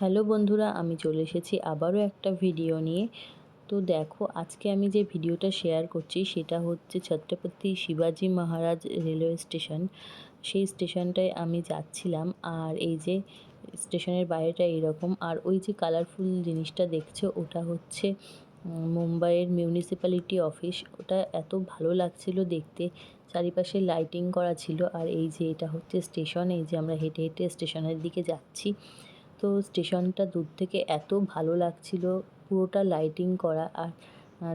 Hello বন্ধুরা, আমি চলে এসেছি আবারও একটা ভিডিও নিয়ে। তো দেখো, আজকে আমি যে ভিডিওটা শেয়ার করছি, সেটা হচ্ছে ছত্রপতি শিবাজি মহারাজ রেলওয়ে স্টেশন সেই স্টেশনটায় আমি যাচ্ছিলাম, আর এই যে স্টেশনের বাইরেটা এরকম আর ওই যে কালারফুল জিনিসটা দেখছ, ওটা হচ্ছে মুম্বাইয়ের মিউনিসিপ্যালিটি অফিস ওটা এত ভালো লাগছিল দেখতে। চারিপাশে লাইটিং করা ছিল, আর এই যে এটা হচ্ছে স্টেশন এই যে আমরা হেঁটে হেঁটে স্টেশনের দিকে যাচ্ছি। তো স্টেশনটা দূর থেকে এত ভালো লাগছিল, পুরোটা লাইটিং করা। আর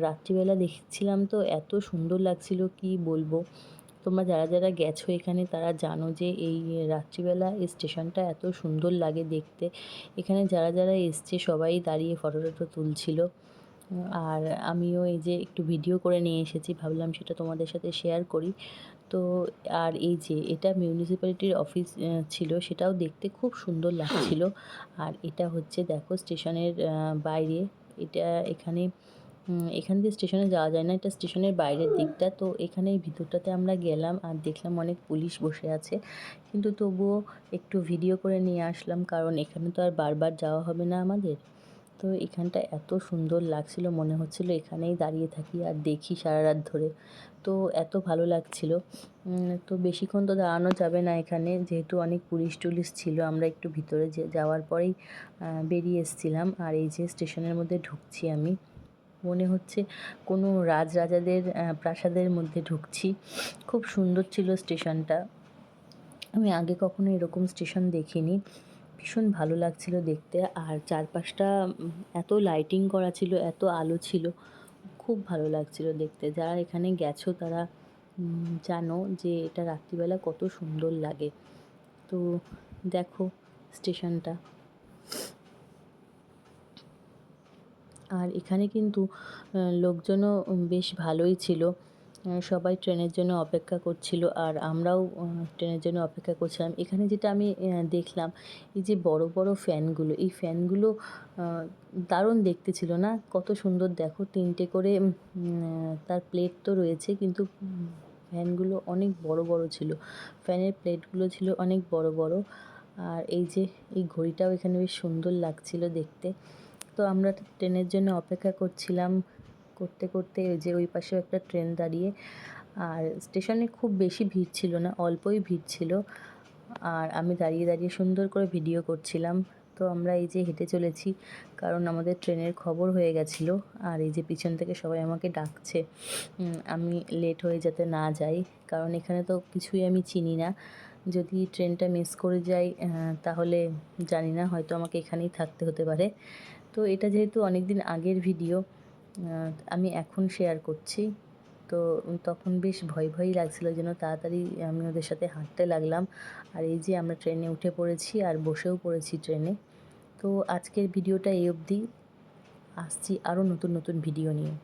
রাত্রিবেলা দেখছিলাম তো এত সুন্দর লাগছিল, কি বলব? তোমরা যারা যারা গেছো এখানে তারা জানো যে এই রাত্রিবেলা এই স্টেশনটা এত সুন্দর লাগে দেখতে। এখানে যারা যারা এসছে সবাই দাঁড়িয়ে ফটো টটো তুলছিল। আর আমিও এই যে একটু ভিডিও করে নিয়ে এসেছি, ভাবলাম সেটা তোমাদের সাথে শেয়ার করি। তো আর এই যে এটা মিউনিসিপ্যালিটির অফিস ছিল, সেটাও দেখতে খুব সুন্দর লাগছিল। আর এটা হচ্ছে দেখো স্টেশনের বাইরে। এটা এখানে এখান দিয়ে স্টেশনে যাওয়া যায় না, এটা স্টেশনের বাইরের দিকটা। তো এখানে ভিতরটাতে আমরা গেলাম আর দেখলাম অনেক পুলিশ বসে আছে। কিন্তু তবুও একটু ভিডিও করে নিয়ে আসলাম, কারণ এখানে তো আর বারবার যাওয়া হবে না আমাদের। তো এখানটা এত সুন্দর লাগছিল, মনে হচ্ছিল এখানেই দাঁড়িয়ে থাকি আর দেখি সারা রাত ধরে। তো এত ভালো লাগছিল। তো বেশিক্ষণ তো দাঁড়ানো যাবে না এখানে, যেহেতু অনেক পুলিশ টুলিশ ছিল, আমরা একটু ভিতরে যাওয়ার পরেই বেরিয়ে এসেছিলাম। আর এই যে স্টেশনের মধ্যে ঢুকছি আমি, মনে হচ্ছে কোনো রাজরাজাদের প্রাসাদের মধ্যে ঢুকছি। খুব সুন্দর ছিল স্টেশনটা। আমি আগে কখনো এরকম স্টেশন দেখিনি। ভীষণ ভালো লাগছিল দেখতে। আর চারপাশটা এত লাইটিং করা ছিল, এত আলো ছিল, খুব ভালো লাগছিল দেখতে। যারা এখানে গেছো তারা জানো যে এটা রাত্রিবেলা কত সুন্দর লাগে। তো দেখো স্টেশনটা। আর এখানে কিন্তু লোকজনও বেশ ভালোই ছিল। সবাই ট্রেনের জন্য অপেক্ষা করছিল আর আমরাও ট্রেনের জন্য অপেক্ষা করছিলাম। এখানে যেটা আমি দেখলাম, এই যে বড় বড় ফ্যানগুলো, এই ফ্যানগুলো দারুণ দেখতে ছিল না? কত সুন্দর, দেখো, তিনটে করে তার প্লেট তো রয়েছে, কিন্তু ফ্যানগুলো অনেক বড় বড় ছিল। ফ্যানের প্লেটগুলো ছিল অনেক বড় বড়। আর এই যে, এই ঘড়িটাও এখানে বেশ সুন্দর লাগছিল দেখতে। তো আমরা ট্রেনের জন্য অপেক্ষা করছিলাম। করতে করতে যে ওই পাশেও একটা ট্রেন দাঁড়িয়ে, আর স্টেশনে খুব বেশি ভিড় ছিল না, অল্পই ভিড় ছিল। আর আমি দাঁড়িয়ে দাঁড়িয়ে সুন্দর করে ভিডিও করছিলাম। তো আমরা এই যে হেঁটে চলেছি, কারণ আমাদের ট্রেনের খবর হয়ে গেছিল, আর এই যে পিছন থেকে সবাই আমাকে ডাকছে আমি লেট হয়ে যাতে না যাই, কারণ এখানে তো কিছুই আমি চিনি না। যদি ট্রেনটা মিস করে যাই তাহলে জানি না, হয়তো আমাকে এখানেই থাকতে হতে পারে। তো এটা যেহেতু অনেক দিন আগের ভিডিও আমি এখন শেয়ার করছি। তো তখন বেশ ভয় ভয়ই লাগছিল যেন তাড়াতাড়ি আমি ওদের সাথে হাঁটতে লাগলাম। আর এই যে আমরা ট্রেনে উঠে পড়েছি আর বসেও পড়েছি ট্রেনে তো আজকের ভিডিওটা এই অবধি। আসছি আরও নতুন নতুন ভিডিও নিয়ে।